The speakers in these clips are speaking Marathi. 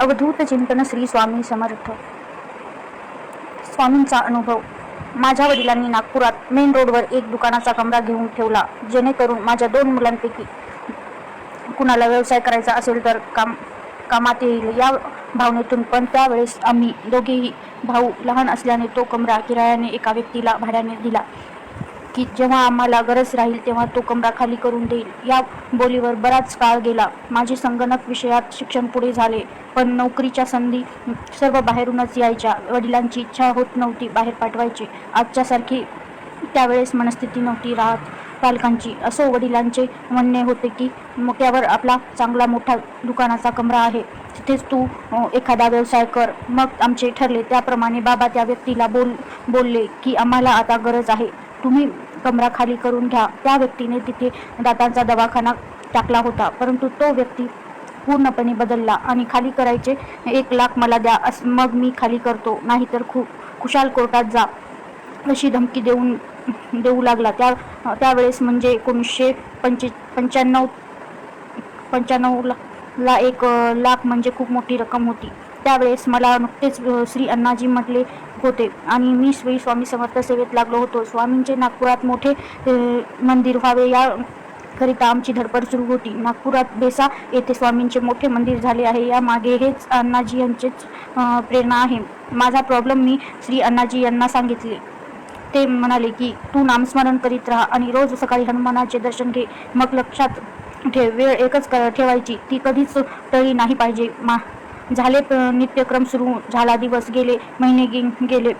अवधूत चिंतन श्री स्वामी समर्थ. स्वामींचा अनुभव. माझ्या वडिलांनी नागपुरात मेन रोडवर एक दुकानाचा कमरा घेऊन ठेवला जेणेकरून माझ्या दोन मुलांपैकी कुणाला व्यवसाय करायचा असेल तर काम कामात येईल या भावनेतून. पण त्यावेळेस आम्ही दोघेही भाऊ लहान असल्याने तो कमरा किरायाने एका व्यक्तीला भाड्याने दिला. की जेव्हा आम्हाला गरज राहील तेव्हा तो कमरा खाली करून देईल. या बोलीवर बराच काळ गेला. माझे संगणक विषयात शिक्षण पुढे झाले. पण नोकरीच्या संधी सर्व बाहेरूनच यायच्या. वडिलांची इच्छा होत नव्हती बाहेर पाठवायची. आजच्यासारखी त्यावेळेस मनस्थिती नव्हती राहत पालकांची. असं वडिलांचे म्हणणे होते की मोक्यावर आपला चांगला मोठा दुकानाचा कमरा आहे. तिथेच तू एखादा व्यवसाय कर. मग आमचे ठरले. त्याप्रमाणे बाबा त्या व्यक्तीला बोल बोलले की आम्हाला आता गरज आहे. तुम्ही कमरा खाली करून घ्या. त्या व्यक्तीने तिथे दातांचा दवाखाना टाकला होता. परंतु तो व्यक्ती पूर्णपणे बदलला आणि खाली करायचे एक लाख मला द्या अस मग मी खाली करतो. नाहीतर खू खुशाल कोर्टात जा अशी धमकी देऊन देऊ लागला. त्या त्यावेळेस म्हणजे एकोणीसशे पंचे पंच्याण्णव पंच्याण्णवला ला एक लाख म्हणजे खूप मोठी रक्कम होती. त्यावेळेस मला नुकतेच श्री अण्णाजी म्हटले होते. आणि मी श्री स्वामी समर्थ सेवेत लागलो होतो. स्वामींचे नागपुरात मोठे मंदिर व्हावे या करिता आमची धडपड सुरू होती. नागपुरात बेसा येथे स्वामींचे मोठे मंदिर झाले आहे. या मागे हेच अण्णाजी यांचेच प्रेरणा आहे. माझा प्रॉब्लेम मी श्री अण्णाजी यांना सांगितले. ते म्हणाले की तू नामस्मरण करीत राहा आणि रोज सकाळी हनुमानाचे दर्शन घे. मग लक्षात ठेव. वेळ एकच क- ठेवायची. ती कधीच टळली नाही पाहिजे. मा झाले प- नित्यक्रम सुरू झाला दिवस गेले महिने गे- गेले.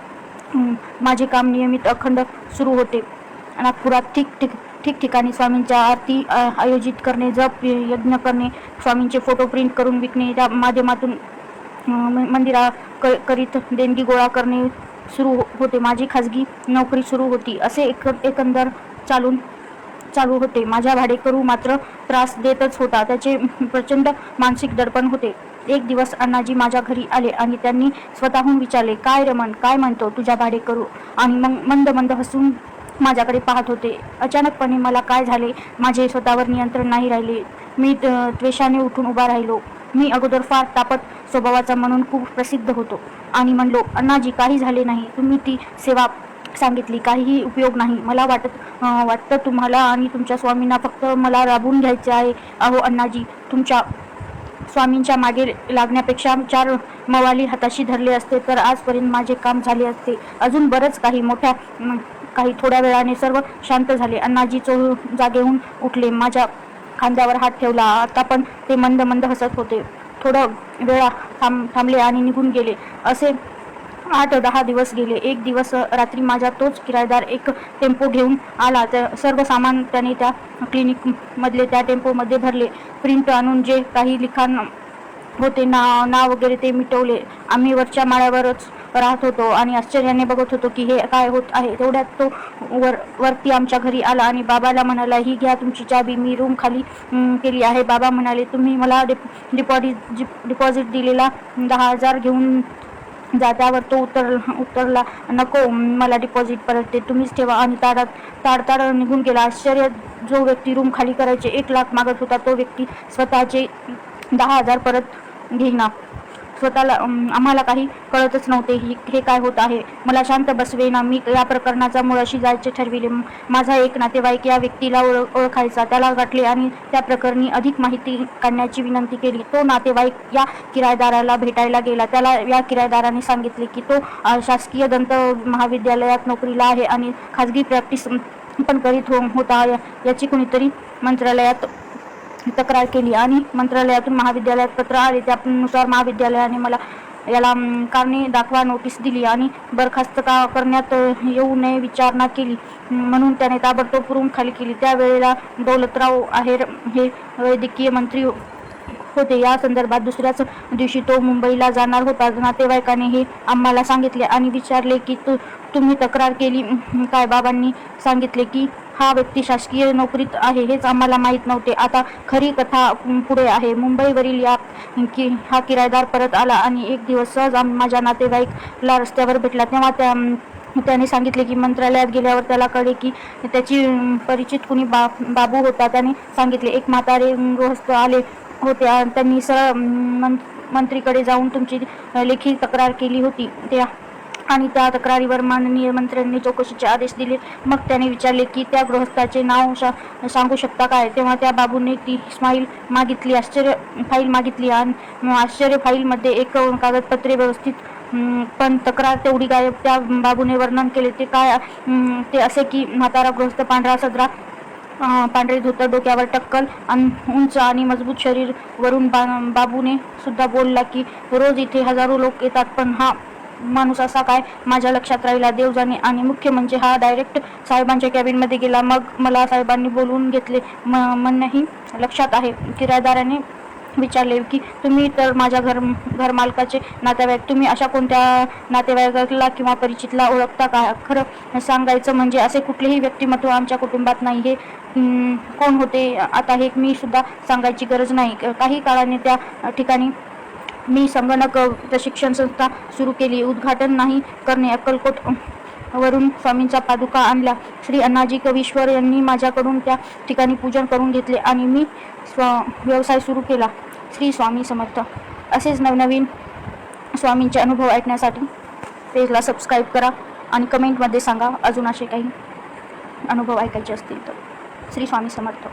माझे काम नियमित अखंड सुरू होते. नागपुरात ठीक ठीक ठिकठिकाणी स्वामींच्या आरती आयोजित करणे जप यज्ञ करणे स्वामींचे फोटो प्रिंट करून विकणे त्या माध्यमातून मंदिरा क करीत देणगी गोळा करणे सुरू हो-, होते. माझी खाजगी नोकरी सुरू होती. असे एक एकंदर चालून चालू होते. माझ्या भाडेकरू मात्र त्रास देतच होता. त्याचे प्रचंड मानसिक दडपण होते. एक दिवस अण्णाजी माझ्या घरी आले आणि त्यांनी स्वतःहून विचारले काय रमण काय म्हणतो? तुझ्या भाडे करू. आणि मग मंद मंद हसून माझ्याकडे पाहत होते. अचानकपणे मला काय झाले? माझे स्वतःवर नियंत्रण नाही राहिले. मी त्वेषाने उठून उभा राहिलो. मी अगोदर फार तापट स्वभावाचा म्हणून खूप प्रसिद्ध होतो आणि म्हणलो अण्णाजी काही झाले नाही. तुम्ही ती सेवा सांगितली. काहीही उपयोग नाही. मला वाटत वाटतं तुम्हाला आणि तुमच्या स्वामींना फक्त मला राबून घ्यायचे आहे. अहो अण्णाजी तुमच्या स्वामींच्या मागे लागण्यापेक्षा चार मवाली हाताशी धरले असते तर आजपर्यंत माझे काम झाले असते. अजून बरंच काही मोठ्या काही थोड्या वेळाने सर्व शांत झाले. अण्णाजी चो जागेहून उठले. माझ्या खांद्यावर हात ठेवला. आता पण ते मंद मंद हसत होते. थोडं वेळा थांब थांबले आणि निघून गेले. असे आठ दहा दिवस गेले. एक दिवस रात्री माझा तोच किरायदार एक टेम्पो घेऊन आला. तर सर्व सामान त्याने त्या क्लिनिकमधले त्या टेम्पोमध्ये भरले. प्रिंट आणून जे काही लिखाण होते नाव नाव वगैरे ते मिटवले. आम्ही वरच्या माळ्यावरच राहत होतो आणि आश्चर्याने बघत होतो की हे काय होत आहे. तेवढ्यात तो वर वरती आमच्या घरी आला आणि बाबाला म्हणाला ही घ्या तुमची चाबी मी रूम खाली केली आहे. बाबा म्हणाले तुम्ही मला डिप डिपॉझिट डिपॉझिट दिलेला दहा हजार घेऊन जा त्यावर तो उतर उतरला. नको मला डिपॉझिट परत ते तुम्हीच ठेवा. आणि ताडात ताडताड निघून गेला. आश्चर्य जो व्यक्ती रूम खाली करायचे एक लाख मागत होता तो व्यक्ती स्वतःचे दहा हजार परत घेईना. स्वतःला आम्हाला काही कळतच नव्हते ही हे काय होत आहे. मला शांत बसवेना मी या प्रकरणाचा मुळाशी जायचे ठरविले. माझा एक नातेवाईक या व्यक्तीला ओळख ओळखायचा. त्याला गाठले आणि त्या प्रकरणी अधिक माहिती काढण्याची विनंती केली. तो नातेवाईक या किरायदाराला भेटायला गेला. त्याला या किरायदाराने सांगितले की तो शासकीय दंत महाविद्यालयात नोकरीला आहे आणि खाजगी प्रॅक्टिस पण करीत हो होता या- याची कुणीतरी मंत्रालयात तक्रार केली आणि मंत्रालयातून महाविद्यालयात पत्र आले. त्यानुसार महाविद्यालयाने मला याला कारणे दाखवा नोटीस दिली आणि बरखास्त का करण्यात येऊ नये विचारणा केली. म्हणून त्याने ताबडतोब रूम खाली केली. त्यावेळेला दौलतराव आहेर हे वैद्यकीय मंत्री होते. या संदर्भात दुसऱ्याच दिवशी तो मुंबईला जाणार होता. नातेवाईकाने हे आम्हाला सांगितले आणि विचारले की तू तुम्ही तक्रार केली. काय बाबांनी सांगितले की हा व्यक्ती शासकीय नोकरीत आहे हेच आम्हाला माहीत नव्हते. आता खरी कथा पुढे आहे. मुंबईवरील या की हा किरायदार परत आला आणि एक दिवस सहज माझ्या नातेवाईकला रस्त्यावर भेटला. तेव्हा त्या त्याने सांगितले की मंत्रालयात गेल्यावर त्याला कळले की त्याची परिचित कुणी बा बाबू होता. त्याने सांगितले एक म्हातारे गृहस्थ आले होते त्यांनी सरळ मं मंत्रीकडे जाऊन तुमची लेखी तक्रार केली होती. त्या आणि त्या तक्रारीवर माननीय मंत्र्यांनी चौकशीचे आदेश दिले. मग त्याने विचारले की त्या गृहस्थाचे नाव शा सांगू शकता काय? तेव्हा त्या बाबूने ती स्माईल मागितली आश्चर्य फाईल मागितली आणि आश्चर्य फाईलमध्ये एक कागदपत्रे व्यवस्थित पण तक्रार तेवढी गायब. त्या बाबूने वर्णन केले ते काय ते असे की म्हातारा गृहस्थ पांढरा सदरा पांढरे धोतर डोक्यावर टक्कल अन उंच आणि मजबूत शरीर वरून बा बाबूने सुद्धा बोलला की रोज इथे हजारो लोक येतात पण हा माणूस असा काय माझ्या लक्षात राहिला देव जाणे आणि मुख्य म्हणजे हा डायरेक्ट साहेबांच्या कॅबिनमध्ये गेला. मग मला साहेबांनी बोलवून घेतले. म म्हणणंही लक्षात आहे. किरायदाराने विचारले की तुम्ही तर माझ्या घर घरमालकाचे नातेवाईक. तुम्ही अशा कोणत्या नातेवाईकाला किंवा परिचितला ओळखता का? खरं सांगायचं म्हणजे असे कुठलेही व्यक्तिमत्व आमच्या कुटुंबात नाही. हे कोण होते? आता हे मी सुद्धा सांगायची गरज नाही. काही काळाने त्या ठिकाणी मी संगणक प्रशिक्षण संस्था सुरू केली. उद्घाटन नाही करणे अक्कलकोट वरून स्वामींचा पादुका आणला. श्री अण्णाजी कवीश्वर यांनी माझ्याकडून त्या ठिकाणी पूजन करून घेतले आणि मी स्व व्यवसाय सुरू केला. श्री स्वामी समर्थ. असेच नवनवीन स्वामींचे अनुभव ऐकण्यासाठी पेजला सबस्क्राईब करा आणि कमेंटमध्ये सांगा अजून असे काही अनुभव ऐकायचे असतील तर. श्री स्वामी समर्थ.